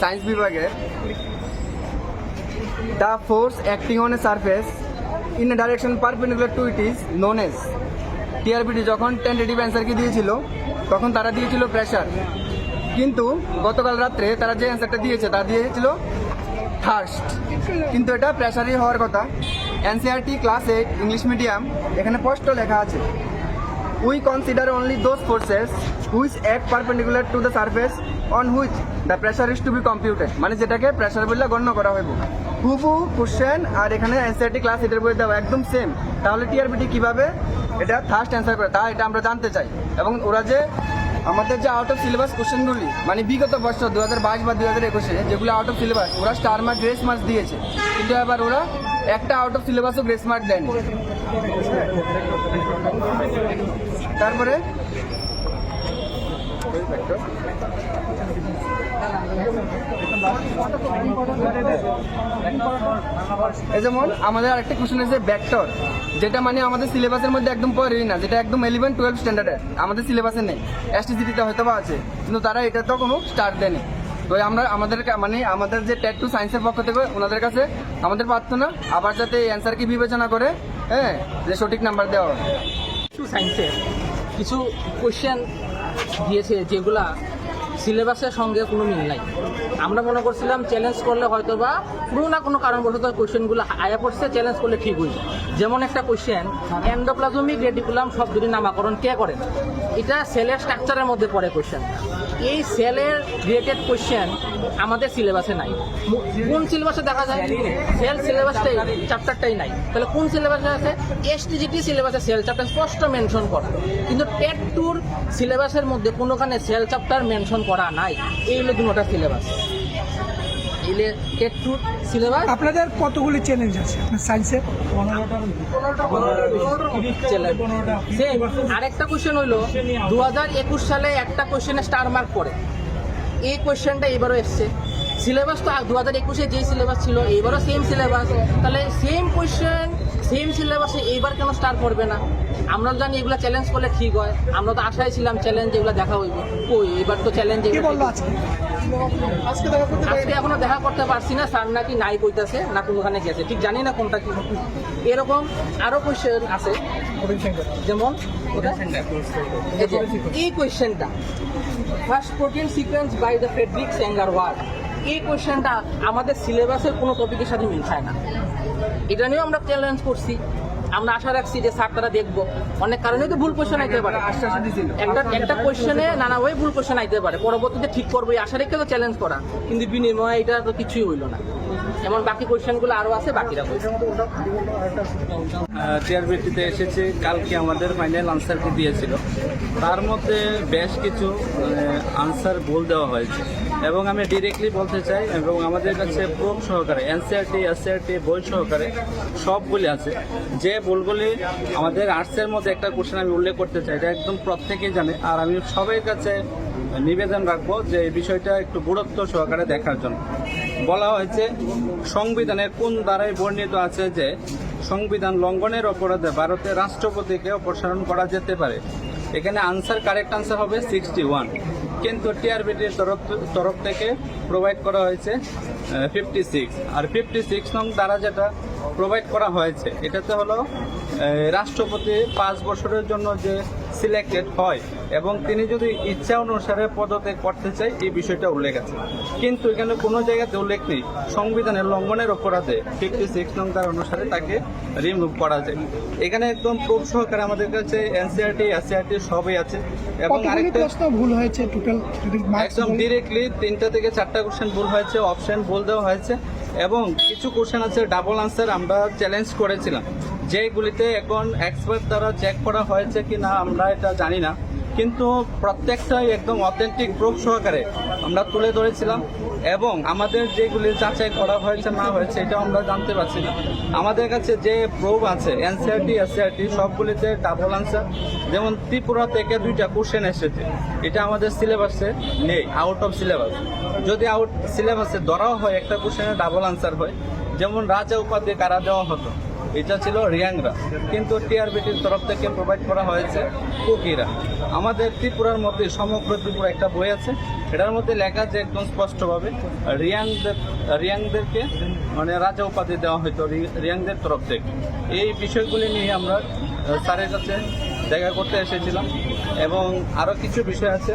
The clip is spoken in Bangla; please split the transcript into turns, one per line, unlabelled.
সায়েন্স বিভাগের the force acting on a surface in a direction perpendicular to it is known as TRBT যখন টেন্টেটিভ অ্যান্সারকে দিয়েছিল, তখন তারা দিয়েছিল প্রেশার কিন্তু গতকাল রাত্রে তারা যে অ্যান্সারটা দিয়েছে, তা দিয়েছিল থার্স্ট কিন্তু এটা প্রেশারই হওয়ার কথা। NCERT class eight, English medium, এখানে স্পষ্ট লেখা আছে। We consider only those forces which act perpendicular to the surface on which the pressure is to be computed মানে যেটাকে প্রেশার বললে গণ্য করা হইব। হুবু কোশ্চেন আর এখানে এনসিআরটি ক্লাস এটার বই দেওয়া একদম সেম তাহলে টিআরবিটি কীভাবে এটা ফার্স্ট অ্যান্সার করে? তা এটা আমরা জানতে চাই। এবং ওরা যে আমাদের যে আউট অফ সিলেবাস কোশ্চেনগুলি মানে বিগত বছর দু হাজার বাইশ বা দু হাজার একুশে, যেগুলো আউট অফ সিলেবাস ওরা স্টার মার্ক গ্রেস মার্ক দিয়েছে। কিন্তু এবার ওরা একটা আউট অফ সিলেবাসও গ্রেস মার্ক দেয়নি। তারপরে? যেমন আমাদের আরেকটা কোশ্চেন আছে ভেক্টর যেটা মানে আমাদের সিলেবাসের মধ্যে একদম পড়েই না, যেটা একদম ইলেভেন টুয়েলভ স্ট্যান্ডার্ডের আমাদের সিলেবাসে নেই। এসটিসিটিতে হয়তো বা আছে, কিন্তু তারা এটা তো কোনো স্টার্ট দেয়নি। তো আমরা আমাদের মানে আমাদের যে টেট সায়েন্সের পক্ষ থেকে ওনাদের কাছে আমাদের প্রার্থনা, আবার যাতে এই অ্যান্সারকে বিবেচনা করে হ্যাঁ যে সঠিক নাম্বার দেওয়া
সায়েন্সের কিছু কোশ্চেন দিয়েছে যেগুলা সিলেবাসের সঙ্গে কোনো মিল নাই। আমরা মনে করছিলাম চ্যালেঞ্জ করলে হয়তো বা কোনো না কোনো কারণবশত কোশ্চেনগুলো আয়া পড়ছে চ্যালেঞ্জ করলে ঠিক হইবে। যেমন একটা কোশ্চেন এন্ডোপ্লাজমিক রেটিকুলাম শব্দটির নামাকরণ কে করেন এটা সেলের স্ট্রাকচারের মধ্যে পড়ে কোশ্চেন এই সেলের রিলেটেড কোশ্চেন আমাদের সিলেবাসে নাই। কোন সিলেবাসে দেখা যায়? সেল সিলেবাসটাই চ্যাপ্টারটাই নাই। তাহলে কোন সিলেবাসে আছে? এসটিজিটি সিলেবাসে সেল চ্যাপ্টার স্পষ্ট মেনশন করা। কিন্তু টেট টুর সিলেবাসের মধ্যে কোনোখানে সেল চ্যাপ্টার মেনশন করা নাই। এই হলো দুটা সিলেবাস এইলে টেট টুর সিলেবাস
আপনাদের কতগুলি চ্যালেঞ্জ আছে?
সেম আরেকটা কোশ্চেন হইল দু হাজার একুশ সালে একটা কোশ্চেনে স্টার মার্ক পড়ে এই কোশ্চেনটা এবারও এসছে। সিলেবাস তো দু হাজার একুশে যেই সিলেবাস ছিল এবারও সেম সিলেবাস তাহলে সেম কোশ্চেন সেম সিলেবাসে এইবার কেন স্টার পড়বে না? আমরা জানি এগুলো চ্যালেঞ্জ করলে ঠিক হয়। আমরা তো আশায় ছিলাম চ্যালেঞ্জ এগুলো দেখা হইবে। কই এবার তো চ্যালেঞ্জ
কি বলল আজকে?
আজকে এখনও দেখা করতে পারছি না স্যার নাকি নাই কইতাছে না কোনোখানে গেছে। ঠিক জানি না কোনটা কি। এরকম আরও কোয়েশ্চেন আছে। যেমন ওটা? এই এই কোয়েশ্চেনটা first protein sequence by the Frederick Sanger word এই কোয়েশ্চেনটা আমাদের সিলেবাসের কোনো টপিকের সাথে মিল খায় না। এটা নিয়েও আমরা চ্যালেঞ্জ করছি। আমরা আশা রাখছি যে স্যার তারা দেখব। অনেক কারণে তো ভুল কোয়েশ্চেন আইতে পারে। একটা একটা কোয়েশ্চেনে নানা ওয়ে ভুল কোয়েশ্চেন আইতে পারে। পরবর্তীতে ঠিক করব এই আশা রেখে তো চ্যালেঞ্জ করা। কিন্তু বিনিময়ে এটা তো কিছুই হইল না। এমন বাকি কোয়েশ্চেনগুলো আরও আছে, বাকিরা কোয়েশ্চেন
টিআরবিটিতে এসেছে। কালকে আমাদের ফাইনাল আনসারটি দিয়েছিল। তার মধ্যে বেশ কিছু আনসার ভুল দেওয়া হয়েছে। এবং আমি ডিরেক্টলি বলতে চাই, এবং আমাদের কাছে প্রুফ সহকারে এনসিআরটি এসসিআরটি বই সহকারে সবগুলি আছে। যে ভুলগুলি আমাদের আর্টসের মধ্যে একটা কোশ্চেন আমি উল্লেখ করতে চাই, এটা একদম প্রত্যেকেই জানে। আর আমি সবাই কাছে নিবেদন রাখব যে এই বিষয়টা একটু গুরুত্ব সহকারে দেখার জন্য। বলা হয়েছে সংবিধানের কোন দ্বারাই বর্ণিত আছে যে সংবিধান লঙ্ঘনের অপরাধে ভারতের রাষ্ট্রপতিকে অপসারণ করা যেতে পারে? এখানে আনসার কারেক্ট আনসার হবে সিক্সটি ওয়ান কিন্তু টিআরবিটির তরফ তরফ থেকে প্রোভাইড করা হয়েছে ফিফটি সিক্স আর ফিফটি সিক্স নং দ্বারা যেটা প্রোভাইড করা হয়েছে, এটাতে হলো রাষ্ট্রপতি পাঁচ বছরের জন্য যে সিলেক্টেড হয় এবং তিনি যদি ইচ্ছা অনুসারে পদত্যাগ করতে চায় এই বিষয়টা উল্লেখ আছে। কিন্তু এখানে কোনো জায়গাতে উল্লেখ নেই। সংবিধানের লঙ্ঘনের অপরাধে ফিফটি সিক্স নং তার অনুসারে তাকে রিমুভ করা যায়। এখানে একদম প্রুফ সহকারে আমাদের কাছে এনসিআরটি এসসিআরটি সবই আছে। এবং আরেকটা
প্রশ্ন ভুল হয়েছে টোটাল
একদম ডিরেক্টলি তিনটা থেকে চারটা কোশ্চেন ভুল হয়েছে অপশন ভুল দেওয়া হয়েছে। এবং কিছু কোশ্চেন আছে ডাবল আনসার আমরা চ্যালেঞ্জ করেছিলাম। যেগুলিতে এখন এক্সপার্ট দ্বারা চেক করা হয়েছে কি না আমরা এটা জানি না। কিন্তু প্রত্যেকটাই একদম অথেন্টিক প্রুফ সহকারে আমরা তুলে ধরেছিলাম এবং আমাদের যেগুলি যাচাই করা হয়েছে না হয়েছে এটা আমরা জানতে পারছি না। আমাদের কাছে যে প্রুফ আছে এনসিআরটি এসসিআরটি সবগুলিতে ডাবল আনসার যেমন ত্রিপুরা থেকে দুইটা কোশ্চেন এসেছে। এটা আমাদের সিলেবাসে নেই আউট অফ সিলেবাস যদি আউট সিলেবাসে ধরাও হয়, একটা কোশ্চেনে ডাবল আনসার হয়। যেমন রাজা উপাধি কারা দেওয়া হতো? এটা ছিল রিয়াংরা। কিন্তু টিআরবিটির তরফ থেকে প্রোভাইড করা হয়েছে কুকিরা। আমাদের ত্রিপুরার মধ্যে সমগ্র ত্রিপুরা একটা বই আছে। এটার মধ্যে লেখা আছে একদম স্পষ্টভাবে, রিয়াংদের, রিয়াংদেরকে মানে রাজা উপাধি দেওয়া হয়তো রিয়াংদের তরফ থেকে। এই বিষয়গুলি নিয়ে আমরা স্যারের কাছে দেখা করতে এসেছিলাম। এবং আরও কিছু বিষয় আছে।